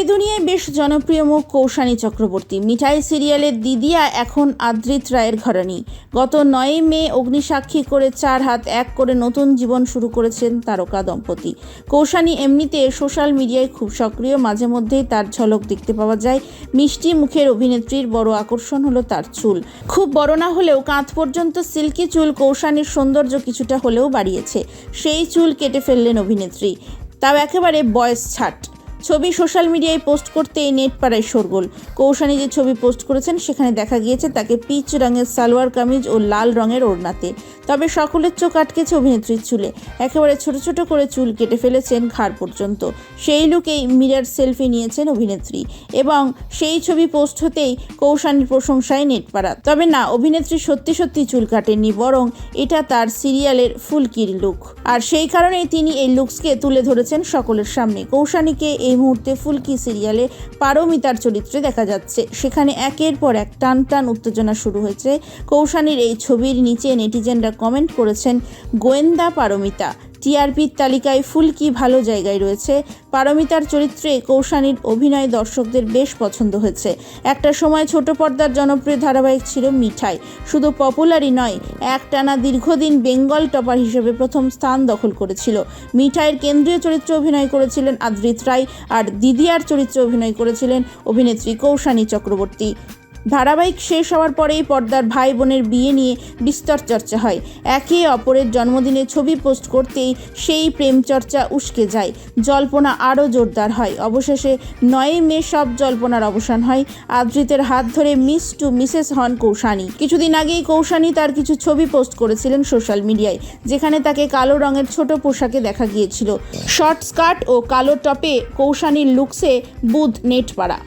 টেলিদুনিয়ায় বেশ জনপ্রিয় মুখ কৌশানী চক্রবর্তী। মিঠাই সিরিয়ালের দিদিয়া এখন আদ্রিত রায়ের ঘরানি। গত নয় মে অগ্নিসাক্ষী করে চার হাত এক করে নতুন জীবন শুরু করেছেন তারকা দম্পতি। কৌশানী এমনিতে সোশ্যাল মিডিয়ায় খুব সক্রিয়, মাঝে মধ্যেই তার ঝলক দেখতে পাওয়া যায়। মিষ্টি মুখের অভিনেত্রীর বড় আকর্ষণ হলো তার চুল। খুব বড় না হলেও কাঁধ পর্যন্ত সিল্কি চুল কৌশানীর সৌন্দর্য কিছুটা হলেও বাড়িয়েছে। সেই চুল কেটে ফেললেন অভিনেত্রী। তাও একেবারে বয়স ছাট। ছবি সোশ্যাল মিডিয়ায় পোস্ট করতেই নেট পাড়ায় শোরগোল। কৌশানী যে ছবি পোস্ট করেছেন, সেখানে দেখা গিয়েছে তাকে পিচ রঙের সালোয়ার কামিজ ও লাল রঙের ওড়নাতে। তবে সকলের চোখ আটকেছে অভিনেত্রীর চুলে। একেবারে ছোট ছোট করে চুল কেটে ফেলেছেন ঘাড় পর্যন্ত। সেই লুকেই মিরার সেলফি নিয়েছেন অভিনেত্রী। এবং সেই ছবি পোস্ট হতেই কৌশানীর প্রশংসায় নেট পাড়া তবে না, অভিনেত্রী সত্যি সত্যি চুল কাটেননি, বরং এটা তার সিরিয়ালের ফুলকির লুক। আর সেই কারণেই তিনি এই লুকসকে তুলে ধরেছেন সকলের সামনে। কৌশানীকে এই মুহূর্তে ফুলকি সিরিয়ালে পারমিতার চরিত্রে দেখা যাচ্ছে। সেখানে একের পর এক টান টান উত্তেজনা শুরু হয়েছে। কৌশানীর এই ছবির নিচে নেটিজেনরা কমেন্ট করেছেন, গোয়েন্দা পারমিতা টিআরপির তালিকায় ফুলকি ভালো জায়গায় রয়েছে। পারমিতার চরিত্রে কৌশানীর অভিনয় দর্শকদের বেশ পছন্দ হয়েছে। একটা সময় ছোট পর্দার জনপ্রিয় ধারাবাহিক ছিল মিঠাই। শুধু পপুলারই নয়, একটানা দীর্ঘদিন বেঙ্গল টপার হিসেবে প্রথম স্থান দখল করেছিল। মিঠাইয়ের কেন্দ্রীয় চরিত্রে অভিনয় করেছিলেন আদ্রিত রায় আর দিদিয়ার চরিত্রে অভিনয় করেছিলেন অভিনেত্রী কৌশানী চক্রবর্তী। ধারাবাহিক শেষ হওয়ার পরেই পর্দার ভাই বোনের বিয়ে নিয়ে বিস্তর চর্চা হয়। একে অপরের জন্মদিনে ছবি পোস্ট করতেই সেই প্রেম চর্চা উস্কে যায়। জল্পনা আরও জোরদার হয়। অবশেষে নয় মে সব জল্পনার অবসান হয়। আদৃতের হাত ধরে মিস টু মিসেস হন কৌশানী। কিছুদিন আগেই কৌশানী তার কিছু ছবি পোস্ট করেছিলেন সোশ্যাল মিডিয়ায়, যেখানে তাকে কালো রঙের ছোট পোশাকে দেখা গিয়েছিল। শর্ট স্কার্ট ও কালো টপে কৌশানীর লুকসে বুধ নেট পাড়া